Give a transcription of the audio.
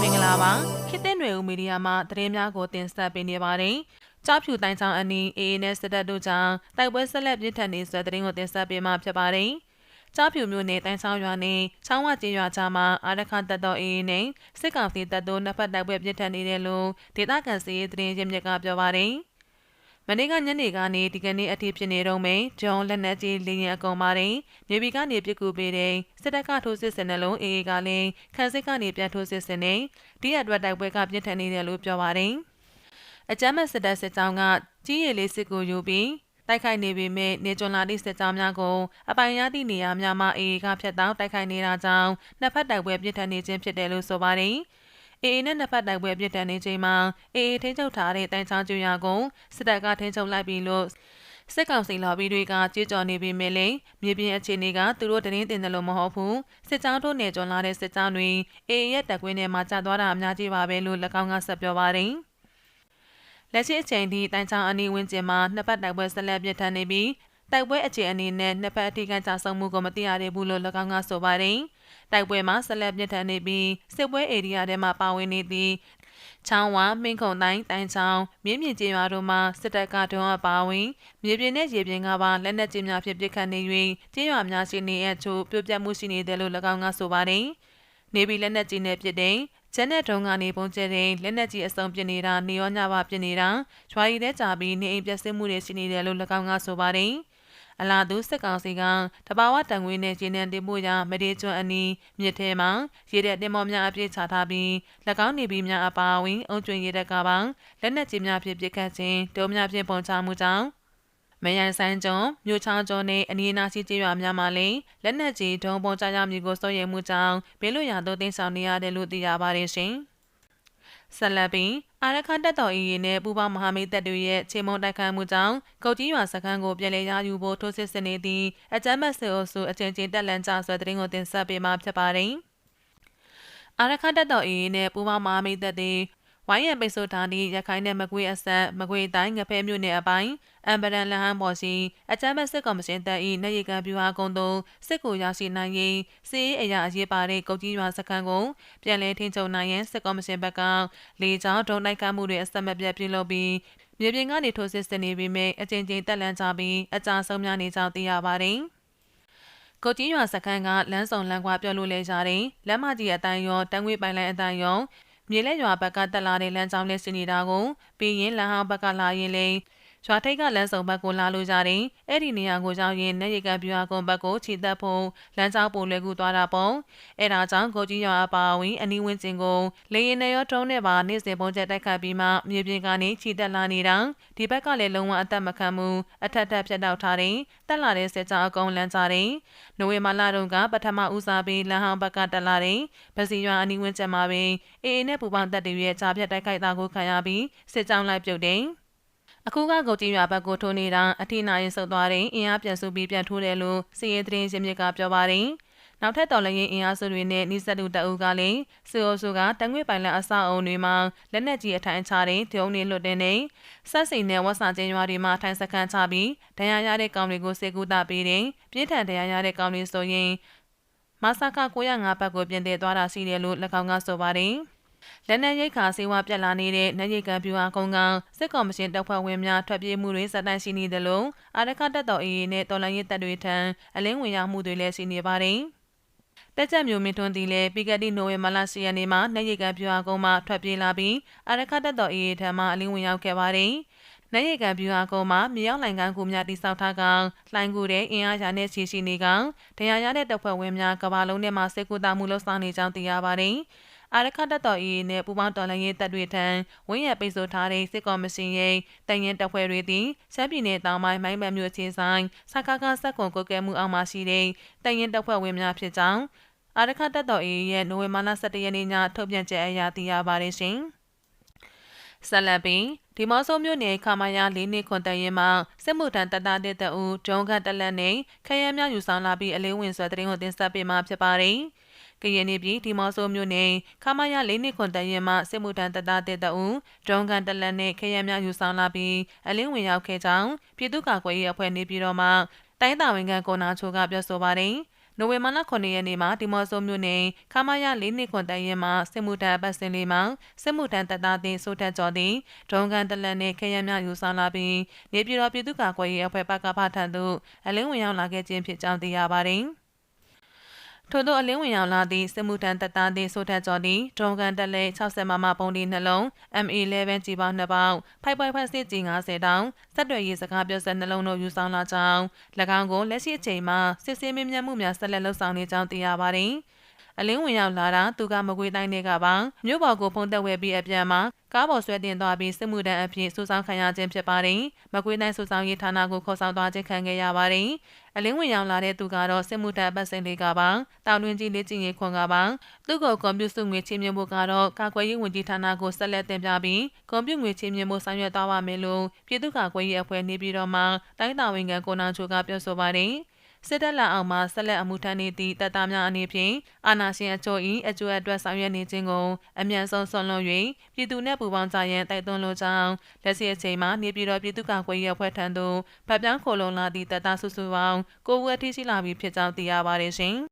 မင်္ဂလာပါခေတ်သစ်ຫນွေဦးမီဒီယာမှသတင်းများကိုတင်ဆက်ပေးနေပါတယ်ကြားဖြူတိုင်းချောင်းအနီးအေအေနဲ့စစ်တပ်တို့ကြောင့်တိုက်ပွဲဆက်လက်ပြင်းထန်နေဆိုတဲ့သတင်းကိုတင်ဆက်ပေးမှာဖြစ်ပါတယ်ကြားဖြူမျိုးနယ်တိုင်းချောင်းရွာနဲ့ချောင်းဝကျေးရွာကြားမှာအာရခတပ်တော်အေအေနဲ့စစ်ကောင်စီတပ်တို့နှစ်ဖက်တိုက်ပွဲပြင်းထန်နေတယ်လို့ဒေသခံစီးရေးသတင်းရင်းမြစ်ကပြောပါတယ် မနေ့ကညနေကနေဒီကနေ့အထိဖြစ်နေတော့မယ်ဂျွန်လက်နက်ကြီးလင်းရအကုန်ပါတယ်မြေပီကနေပြစ်ကူပေးတဲ့စစ်တပ်ကထိုးစစ်ဆင်တဲ့လုံးအေအေကလည်းခန်းစစ်ကနေပြန်ထိုးစစ်ဆင်နေဒီအတွက်တိုက်ပွဲကပြင်းထန်နေတယ်လို့ပြောပါတယ်အကြမ်းမဲ့စစ်တပ်စစ်ကြောင်းကကြီးရည်လေးစစ်ကိုယူပြီးတိုက်ခိုက်နေပေမဲ့နေကျွန်းလာသည့်စစ်ကြောင်းများကိုအပိုင်ရသည့်နေရာများမှာအေအေကဖျက်တောက်တိုက်ခိုက်နေတာကြောင့်နှစ်ဖက်တိုက်ပွဲပြင်းထန်နေခြင်းဖြစ်တယ်လို့ဆိုပါတယ်။ အေအေနဲ့နှစ်ဖက်တိုက်ပွဲပြစ်ဒဏ်နေချိန်မှာအေအေထိန်းချုပ်ထားတဲ့တန်ချောင်းကျွာကိုစစ်တပ်ကထိန်းချုပ်လိုက်ပြီလို့စစ်ကောင်စီလော်ဘီတွေကကြေးကြော်နေပြီးမြလေမြေပြင်အခြေအနေကသူတို့တင်းတင်တယ်လို့မဟုတ်ဘူးစစ်ကြောင်းတို့နေကြွလာတဲ့စစ်ကြောင်းတွေအေအေရဲ့တပ်ကွင်းထဲမှာကြာသွားတာအများကြီးပါပဲလို့၎င်းကဆက်ပြောပါတယ်လက်ရှိအချိန်ထိတန်ချောင်းအနီးဝန်းကျင်မှာနှစ်ပတ်တိုက်ပွဲဆက်လက်ပြစ်ထန်နေပြီးတိုက်ပွဲအခြေအနေနဲ့နှစ်ဖက်အထိကကြဆုံးမှုကိုမသိရသေးဘူးလို့၎င်းကဆိုပါတယ်။ တိုက်ပွဲမှာဆက်လက်ပြစ်ထန်နေပြီးစစ်ပွဲဧရိယာထဲမှာပါဝင်နေသည့်ချောင်းဝါမင်းခုံတိုင်းတိုင်ချောင်းမြင်းမြင့်ကျေးရွာတို့မှာစစ်တပ်ကတွန်းအပါဝင်မြေပြင်နဲ့ရေပြင်ကပါလက်နက်ကြီးများဖြင့်ပစ်ခတ်နေ၍ကျေးရွာများရှိနေအချို့ပြပြမှုရှိနေတယ်လို့၎င်းကဆိုပါတယ်။နေပြည်လက်နက်ကြီးနဲ့ပစ်တဲ့ကျန်းတဲ့တုံးကနေပုံကျတဲ့လက်နက်ကြီးအစုံပြနေတာနေရောညပါပြနေတာရွာရည်တဲ့ကြပြီးနေအိမ်ပျက်စီးမှုတွေရှိနေတယ်လို့၎င်းကဆိုပါတယ်။ အလားတူစစ်ကောင်စီကတဘာဝတန်ငွေနဲ့ရေနံတင်ပို့ရာမဒေကျွန်းအနီးမြစ်ထဲမှာရေတဲ့တင်မောများအပြည့်ချထားပြီး၎င်းနေပြီးများအပါအဝင်အုံကျွင်ရေတဲ့ကပါလက်နက်ကြီးများဖြင့်ပစ်ခတ်ခြင်းတုံးများဖြင့်ပုံချမှုကြောင့်မယန်ဆိုင်ကျွန်းမြို့ချောင်းကျွန်းနဲ့အနီးအနားရှိကျေးရွာများမှာလည်းလက်နက်ကြီးဒုံပုံချရမည်ကိုစိုးရိမ်မှုကြောင့်ဘေးလွတ်ရာသို့တင်ဆောင်နေရတယ်လို့သိရပါတယ်ရှင်။ဆက်လက်ပြီး အာရခတက်တော်အေးနဲ့ပူပေါင်းမဟာမိတ်တပ်တွေရဲ့ခြေမုံတိုက်ခိုက်မှုကြောင့်ကုတ်ကြီးရွာစခန်းကိုပြည်လဲရယူဖို့ထိုးစစ်ဆင်နေသည့်အကြမ်းဖက်စစ်အုပ်စုအချင်းချင်းတက်လန်ကြဆွဲတဲ့တင်ကိုတင်ဆက်ပေးမှာဖြစ်ပါတယ်။အာရခတက်တော်အေးနဲ့ပူပေါင်းမဟာမိတ်တပ်တွေ ဝိုင်းရံပိတ်ဆို့ထားသည့်ရခိုင်နယ်မကွေးအဆက်မကွေးတိုင်းငဖဲမြို့နယ်အပိုင်းအမ်ဘရန်လဟန်ပေါ်ရှိအကြမ်းဖက်စစ်ကော်မရှင်တပ်၏နေရီကပြူဟာကုန်းသို့စစ်ကိုရောက်ရှိနိုင်ရေးစီးအရာအရေးပါတဲ့ကုတ်ကြီးရွာစခန်းကိုပြန်လည်ထိန်းချုပ်နိုင်ရန်စစ်ကော်မရှင်ဘက်ကလေကြောင်းဒုံတိုက်ခတ်မှုတွေအဆက်မပြတ်ပြုလုပ်ပြီးမြေပြင်ကနေထိုးစစ်ဆင်နေပြီးမြအကြိမ်ကြိမ်တက်လန့်ကြပြီးအကြဆုံးများနေကြောင်းသိရပါတယ်။ကိုကြီးရွာစခန်းကလမ်းဆောင်လမ်းကွာပြောလို့လဲကြတဲ့လမ်းမကြီးအတိုင်းရောတန်းငွေပိုင်လိုင်းအတိုင်းရော မြေလက်ရွာဘက်ကတက်လာတဲ့လမ်းကြောင်းလေးစီနေတာကိုပြီးရင်လမ်းဟောင်းဘက်ကလာရင်လေ ရွာထိပ်ကလမ်းဆောင်ဘက်ကိုလာလို့ကြတယ်။အဲ့ဒီနေရာကိုကြောင်းရင်နေရီကပြူဟာကုန်းဘက်ကိုခြေသက်ဖို့လမ်းကြောင်းပိုလွယ်ကူသွားတာပေါ့။အဲ့ဒါကြောင့်ကိုကြီးရွာအပါအဝင်အနီးဝန်းကျင်ကိုလေရင်နဲ့ရောထုံးနဲ့ပါနေ့စဉ်ပုံချက်တိုက်ခတ်ပြီးမှမြေပြင်ကနေခြေသက်လာနေတာဒီဘက်ကလည်းလုံးဝအသက်မခံမှုအထက်ထက်ပြတ်တောက်ထားတယ်။တက်လာတဲ့စစ်ကြောင်းအကုန်လမ်းကြတယ်။နိုဝင်ဘာလတုန်းကပထမဦးစားပေးလမ်းဟောင်းဘက်ကတက်လာတယ်။ဗစီရွာအနီးဝန်းကျင်မှာပင်အေအေနဲ့ပူပေါင်းတပ်တွေရဲ့ကြားပြတ်တိုက်ခိုက်တာကိုခံရပြီးစစ်ကြောင်းလိုက်ပြုတ်တယ်။ အခုကဂုတ်ကြီးရွာဘက်ကိုထိုးနေတာအထိနာရင်ဆုတ်သွားတဲ့အင်အားပြန်စုပြီးပြန်ထိုးတယ်လို့စီရင်သတင်းရင်းမြစ်ကပြောပါတယ်။နောက်ထပ်တော်လည်းရင်အင်အားစုတွေနဲ့နိစတူတအုပ်ကလည်းစီအိုစုကတငွေပိုင်လက်အဆောက်အုံတွေမှာလက်နက်ကြီးအထိုင်ချတဲ့ဒုံတွေလွတ်တင်နေဆက်စိန်နဲ့ဝက်စာကျင်းရွာတွေမှာထိုင်စခန်းချပြီးဒဏ်ရာရတဲ့ကောင်တွေကိုစေကူတာပေးတယ်။ပြင်းထန်ဒဏ်ရာရတဲ့ကောင်တွေဆိုရင်မဆာက905ဘက်ကိုပြင်တည်သွားတာရှိတယ်လို့၎င်းကဆိုပါတယ်။ လက်နက်ရိတ်ခါစေဝါပြက်လာနေတဲ့နက်ရိတ်ကပြူအားကုန်းကစစ်ကော်မရှင်တပ်ဖွဲ့ဝင်များထွက်ပြေးမှုတွေစတင်ရှိနေတယ်လို့အာရခတပ်တော်အေးနဲ့တော်လိုင်းရဲတပ်တွေထံအလင်းဝင်ရောက်မှုတွေလည်းရှိနေပါတယ်။တက်ချက်မျိုးမင်းထွန်းတီလည်းပြီးခဲ့တဲ့နိုဝင်ဘာလ10ရက်နေ့မှာနေရီကပြူအကုန်းမှထွက်ပြေးလာပြီးအာရခတပ်တော်အေးထံမှအလင်းဝင်ရောက်ခဲ့ပါတယ်။နေရီကပြူအကုန်းမှာမြေရောက်လိုင်ကန်းကူများတိစောက်ထားကလှိုင်းကူတဲ့အင်အားရာနဲ့ရှိရှိနေကတရားရတဲ့တပ်ဖွဲ့ဝင်များကဘာလုံးထဲမှာစစ်ကူတာမှုလှုပ်ဆောင်နေကြောင်းသိရပါတယ်။ အာရခတပ်တော်၏နဲ့ပူပေါင်းတော်လှန်ရေးတပ်တွေထံဝင်းရပိတ်ဆို့ထားတဲ့စစ်ကော်မရှင်ရဲ့တန်ရင်တပ်ဖွဲ့တွေသည်ရှမ်းပြည်နယ်တောင်ပိုင်းမိုင်းမန်မြို့ချင်းဆိုင်စကားကစက်ကွန်ကိုကဲမှုအောက်မှာရှိတဲ့တန်ရင်တပ်ဖွဲ့ဝင်များဖြစ်ကြောင်းအာရခတပ်တော်၏ရဲ့နိုဝင်ဘာလ17ရက်နေ့ညထုတ်ပြန်ချက်အရသိရပါတယ်ရှင်။ဆလပင်ဒီမော့ဆိုမြို့နယ်ခမာယာ၄နှစ်ခွန်တရင်မှာစစ်မှုထမ်းတပ်သားတဲ့တအူဒုံခတ်တလက်နဲ့ခရမ်းများယူဆောင်လာပြီးအလေးဝင်ဆွဲတဲ့တင်ကိုတင်ဆက်ပေးမှာဖြစ်ပါတယ်။ ကရင်ပြည်ဒီမော့ဆိုမြို့နယ်ခမရ၄နှစ်ခွန်တရင်မှစစ်မှုထမ်းတပ်သားတဲ့တအူဒရုန်းကန်တလက်နဲ့ခရမ်းများယူဆောင်လာပြီးအလင်းဝင်ရောက်ခဲ့ကြောင်းပြည်သူ့ကာကွယ်ရေးအဖွဲ့နေပြည်တော်မှတိုင်းတာဝန်ခံကိုနာချိုကပြောဆိုပါတယ်နိုဝင်ဘာလ9ရက်နေ့မှာဒီမော့ဆိုမြို့နယ်ခမာရ၄နှစ်ခွန်တန်ရင်မှာစစ်မှုထမ်းပတ်စင်လေးမှာစစ်မှုထမ်းတပ်သားတင်ဆိုထက်ကျော်သည်ဒုံကန်တလက်နှင့်ခရမ်းများယူဆောင်လာပြီးနေပြည်တော်ပြည်သူ့ကာကွယ်ရေးအဖွဲ့ပကဖထံသို့အလင်းဝင်ရောက်လာခဲ့ခြင်းဖြစ်ကြောင်းသိရပါသည် ထို့သောအလင်းဝင်ရောက်လာသည့်စစ်မှုထမ်းတပ်သားသည်ဆိုထက်ကျော်သည်ဒုံကန်တက်လဲ60မမပုံဒီနှလုံး MA11 ကြီးပေါင်း2ပေါင်းဖိုက်ဖိုက်ဖက်စစ်ကြီး90တောင်ဆက်တွယ်ရေးစကားပြောစက်နှလုံးတို့ယူဆောင်လာကြောင်း၎င်းကိုလက်ရှိအချိန်မှာစစ်ဆေးမြင့်မြတ်မှုများဆက်လက်လှုပ်ဆောင်နေကြောင်းသိရပါသည် အလင်းဝင်ရောက်လာတာသူကမကွေးတိုင်းတွေကပါမြို့ပေါ်ကိုဖုံးသက်ဝဲပြီးအပြန်မှာကားပေါ်ဆွဲတင်သွားပြီးစစ်မှုထမ်းအဖြစ်စူဆောင်းခံရခြင်းဖြစ်ပါတယ်။မကွေးတိုင်းစူဆောင်းရေးဌာနကိုခေါ်ဆောင်သွားခြင်းခံခဲ့ရပါတယ်။အလင်းဝင်ရောက်လာတဲ့သူကတော့စစ်မှုထမ်းပတ်စင်လေးကပါတောင်တွင်ကြီးလေးကျင်ရေးခွန်ကပါသူ့ကိုကွန်ပျူတာငွေချင်းမြင့်ဖို့ကတော့ကာကွယ်ရေးဝန်ကြီးဌာနကိုဆက်လက်တင်ပြပြီးကွန်ပျူတာငွေချင်းမြင့်ဖို့ဆောင်ရွက်သွားပါမယ်လို့ပြည်သူ့ကာကွယ်ရေးအဖွဲ့နေပြည်တော်မှတိုင်းတာဝန်ခံကိုနာချိုကပြောဆိုပါတယ်။ စစ်တပ်လက်အောက်မှာဆက်လက်အမှုထမ်းနေသည့်တပ်သားများအနေဖြင့်အာဏာရှင်အချို့၏အကျိုးအတွက်ဆောင်ရွက်နေခြင်းကိုအမြန်ဆုံးဆွန်လွှတ်၍ပြည်သူနှင့်ပူးပေါင်းကြရန်တိုက်တွန်းလိုကြောင်းလက်ရှိအချိန်မှာနေပြည်တော်ပြည်သူ့ကာကွယ်ရေးအဖွဲ့ထံသို့ဗတ်ပြောင်းခိုလုံလာသည့်တပ်သားစုစုပေါင်း၉ဦးအထိရှိလာပြီဖြစ်ကြောင်းသိရပါတယ်ရှင်။